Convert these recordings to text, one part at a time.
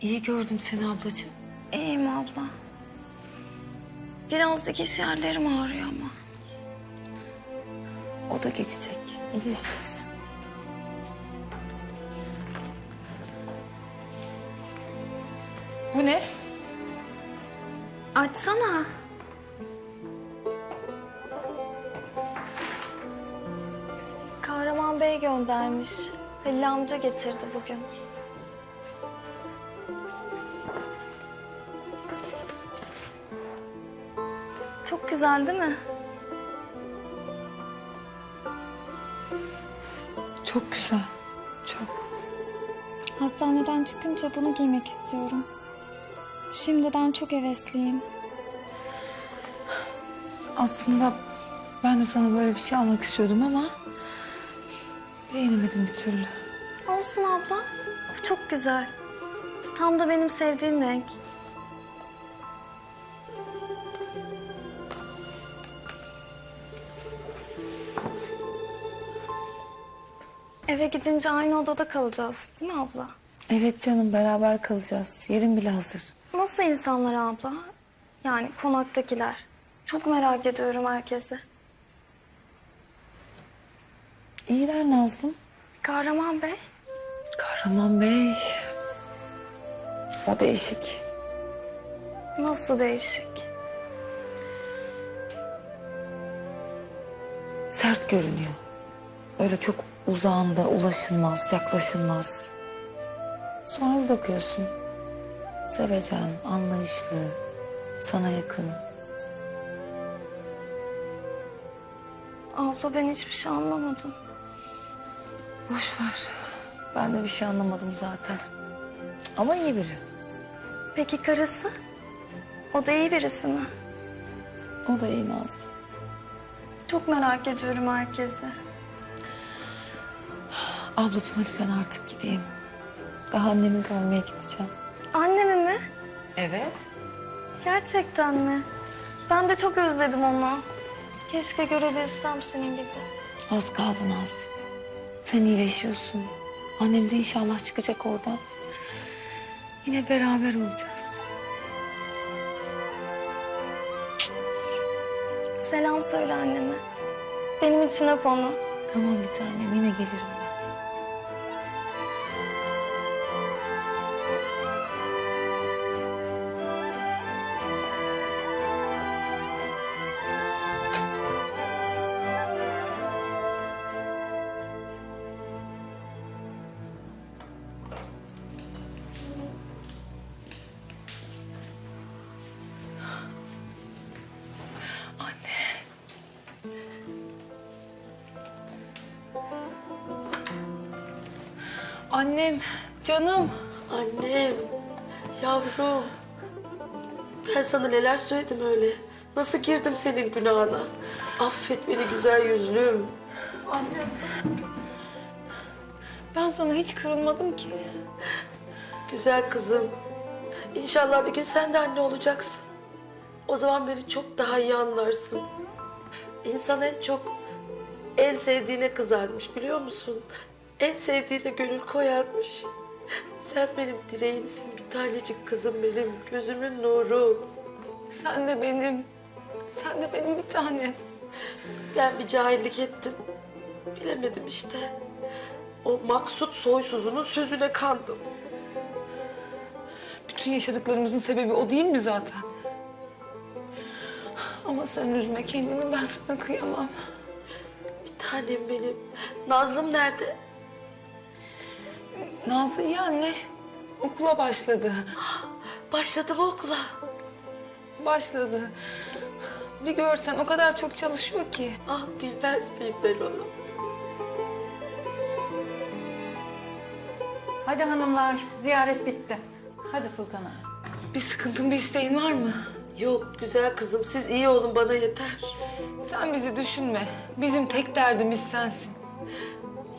İyi gördüm seni ablacığım. İyiyim abla. Biraz dikiş yerlerim ağrıyor ama. O da geçecek. İyileşeceksin. Bu ne? Açsana. Kahraman Bey göndermiş. Halil amca getirdi bugün. Güzel değil mi? Çok güzel. Çok. Hastaneden çıkınca bunu giymek istiyorum. Şimdiden çok hevesliyim. Aslında ben de sana böyle bir şey almak istiyordum ama... ...beğenemedim bir türlü. Olsun abla. Bu çok güzel. Tam da benim sevdiğim renk. Eve gidince aynı odada kalacağız değil mi abla? Evet canım beraber kalacağız. Yerin bile hazır. Nasıl insanlar abla? Yani konaktakiler. Çok merak ediyorum herkesi. İyiler Nazlım. Kahraman Bey. Kahraman Bey. O değişik. Nasıl değişik? Sert görünüyor. Öyle çok uzağında ulaşılmaz, yaklaşılmaz. Sonra bir bakıyorsun. Sevecen, anlayışlı, sana yakın. Abla ben hiçbir şey anlamadım. Boş ver. Ben de bir şey anlamadım zaten. Ama iyi biri. Peki karısı? O da iyi birisi mi? O da iyi Nazlı. Çok merak ediyorum herkesi. Ablacığım hadi ben artık gideyim. Daha annemi görmeye gideceğim. Annemi mi? Evet. Gerçekten mi? Ben de çok özledim onu. Keşke görebilsem senin gibi. Az kaldı Nazlı. Sen iyileşiyorsun. Annem de inşallah çıkacak oradan. Yine beraber olacağız. Selam söyle anneme. Benim için öp onu. Tamam bir tanem yine gelirim Annem, canım. Annem, yavrum. Ben sana neler söyledim öyle. Nasıl girdim senin günahına? Affet beni güzel yüzlüm. Annem. Ben sana hiç kırılmadım ki. Güzel kızım. İnşallah bir gün sen de anne olacaksın. O zaman beni çok daha iyi anlarsın. İnsan en çok en sevdiğine kızarmış biliyor musun? En sevdiğine gönül koyarmış. Sen benim direğimsin bir tanecik kızım benim. Gözümün nuru. Sen de benim. Sen de benim bir tanem. Ben bir cahillik ettim. Bilemedim işte. O maksut soysuzunun sözüne kandım. Bütün yaşadıklarımızın sebebi o değil mi zaten? Ama sen üzme kendini ben sana kıyamam. Bir tanem benim. Nazlım nerede? Nazlı iyi anne. Okula başladı. Başladı mı okula? Başladı. Bir görsen o kadar çok çalışıyor ki. Ah bilmez miyim ben onu? Hadi hanımlar, ziyaret bitti. Hadi sultanım. Bir sıkıntın bir isteğin var mı? Yok güzel kızım siz iyi olun bana yeter. Sen bizi düşünme. Bizim tek derdimiz sensin.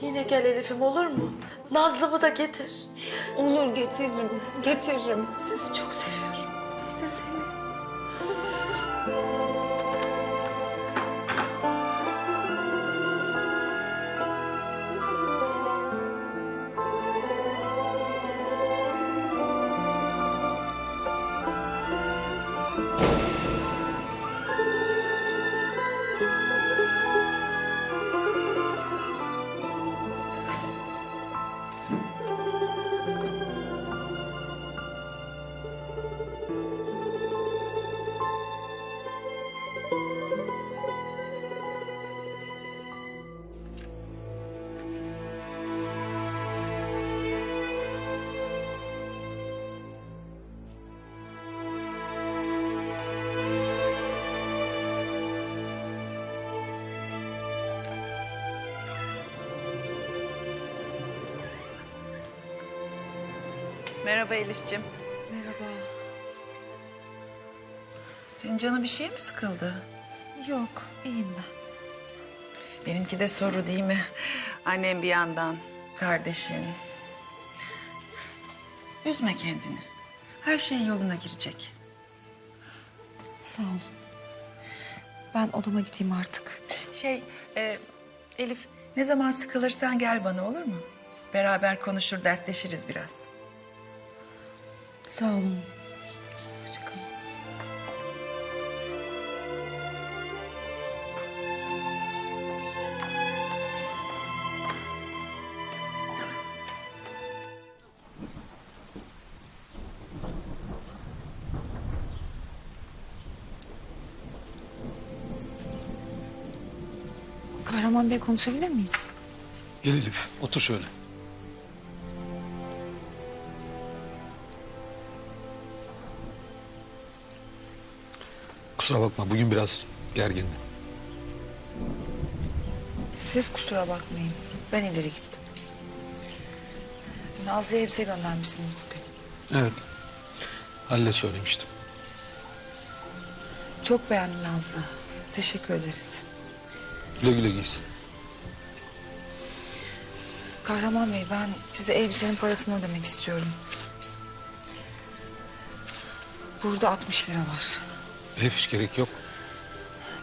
Yine gel Elif'im olur mu? Nazlı'mı da getir. Olur getiririm, getiririm. Sizi çok seviyorum. Biz de seni. Merhaba Elif'ciğim. Merhaba. Senin canın bir şey mi sıkıldı? Yok, iyiyim ben. Benimki de soru değil mi? Annem bir yandan, kardeşin. Üzme kendini. Her şey yoluna girecek. Sağ ol. Ben odama gideyim artık. Şey, e, Elif ne zaman sıkılırsan gel bana olur mu? Beraber konuşur, dertleşiriz biraz. Sağ olun. Hoşçakalın. Kahraman Bey konuşabilir miyiz? Gel Elif, otur şöyle. Kusura bakma, bugün biraz gergindim. Siz kusura bakmayın. Ben ileri gittim. Nazlı'ya elbise göndermişsiniz bugün. Evet, Halil'e söylemiştim. Çok beğendim Nazlı. Teşekkür ederiz. Güle güle giysin. Kahraman Bey ben size elbisenin parasını ödemek istiyorum. Burada 60 lira var. Hiç gerek yok.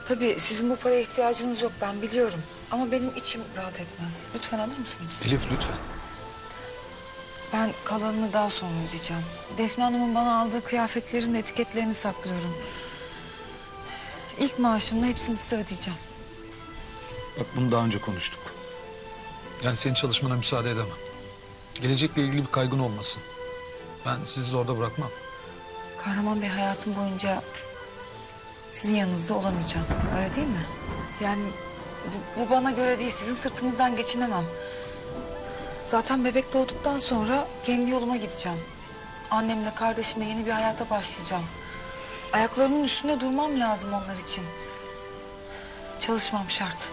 Tabii sizin bu paraya ihtiyacınız yok ben biliyorum. Ama benim içim rahat etmez. Lütfen alır mısınız? Elif lütfen. Ben kalanını daha sonra ödeyeceğim. Defne Hanım'ın bana aldığı kıyafetlerin etiketlerini saklıyorum. İlk maaşımla hepsini size ödeyeceğim. Bak bunu daha önce konuştuk. Yani senin çalışmana müsaade edemem. Gelecekle ilgili bir kaygın olmasın. Ben sizi zorda bırakmam. Kahraman Bey hayatım boyunca sizin yanınızda olamayacağım. Öyle değil mi? Yani bu, bu bana göre değil. Sizin sırtınızdan geçinemem. Zaten bebek doğduktan sonra kendi yoluma gideceğim. Annemle kardeşimle yeni bir hayata başlayacağım. Ayaklarımın üstünde durmam lazım onlar için. Çalışmam şart.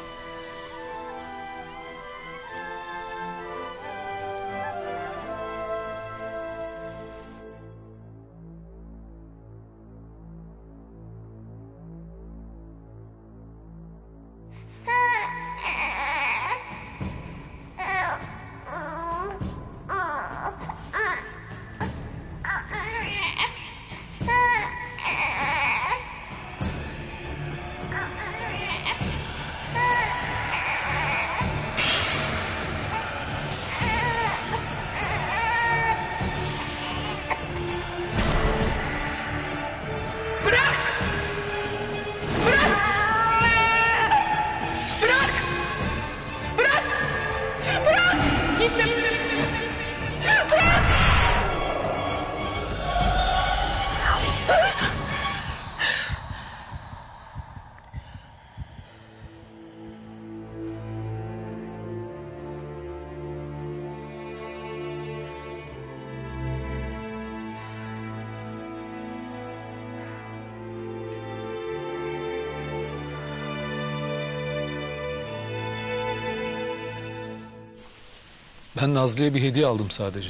Ben Nazlı'ya bir hediye aldım sadece.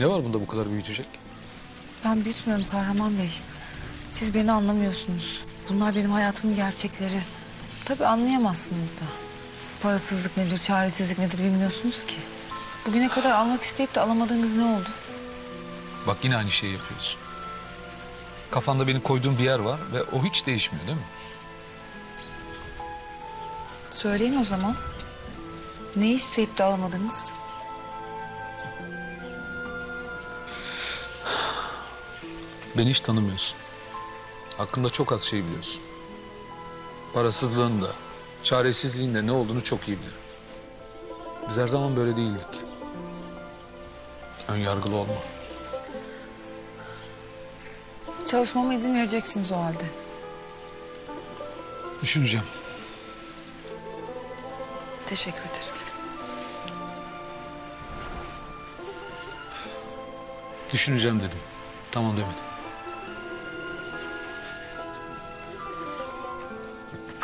Ne var bunda bu kadar büyütecek? Ben büyütmüyorum Kahraman Bey. Siz beni anlamıyorsunuz. Bunlar benim hayatımın gerçekleri. Tabii anlayamazsınız da. Siz parasızlık nedir, çaresizlik nedir bilmiyorsunuz ki. Bugüne kadar almak isteyip de alamadığınız ne oldu? Bak yine aynı şeyi yapıyorsun. Kafanda beni koyduğun bir yer var ve o hiç değişmiyor değil mi? Söyleyin o zaman. Ne isteyip de alamadınız? Beni hiç tanımıyorsun. Hakkımda çok az şey biliyorsun. Parasızlığın da, çaresizliğin de ne olduğunu çok iyi bilirim. Biz her zaman böyle değildik. Ön yargılı olma. Çalışmama izin vereceksiniz o halde. Düşüneceğim. Teşekkür ederim. Düşüneceğim dedim. Tamam demedim.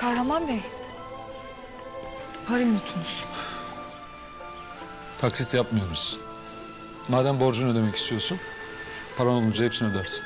Kahraman Bey. Parayı unutunuz. Taksit yapmıyoruz. Madem borcunu ödemek istiyorsun, paran olunca hepsini ödersin.